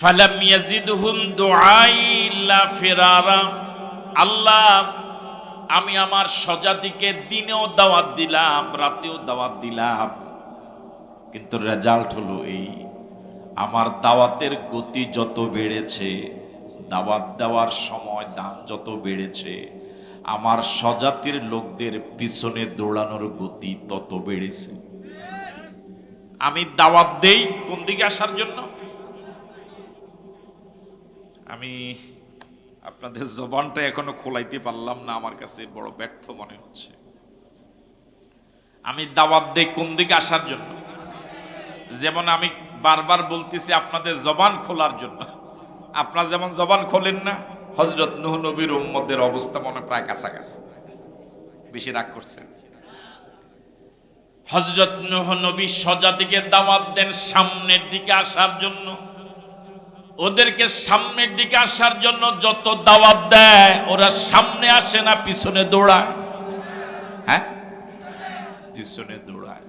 ফালাম ইয়াজিদহুম দুআই ইল্লা ফিরারা। আল্লাহ, আমি আমার স্বজাতিকে দিনেও দাওয়াত দিলাম, রাতেও দাওয়াত দিলাম। কিন্তু রেজাল্ট হলো এই, আমার দাওয়াতের গতি যত বেড়েছে, দাওয়াত দেওয়ার সময় দাম যত বেড়েছে, আমার স্বজাতির লোকদের পিছনে দৌড়ানোর গতি তত বেড়েছে। আমি দাওয়াত দেই কোন দিকে আসার জন্য? আমি আপনাদের জবানটা এখনও খোলাইতে পারলাম না, আমার কাছে বড় ব্যর্থ মনে হচ্ছে। আমি দাওয়াত দেই কোন দিকে আসার জন্য? যেমন আমি বারবার বলতেছি আপনাদের জবান খোলার জন্য। আপনারা যেমন জবান খোলেন না হজরত নুহ নবীর উম্মদের অবস্থা মনে প্রায় কাছাকাছি। বেশি রাগ করছেন। হজরত নুহ নবী সজাতিকে দাওয়াত দেন সামনের দিকে আসার জন্য। ওদেরকে সামনের দিকে আসার জন্য যত দাওয়াত দেয়, ওরা সামনে আসে না, পিছনে দৌড়ায়। হ্যাঁ? পিছনে দৌড়ায়।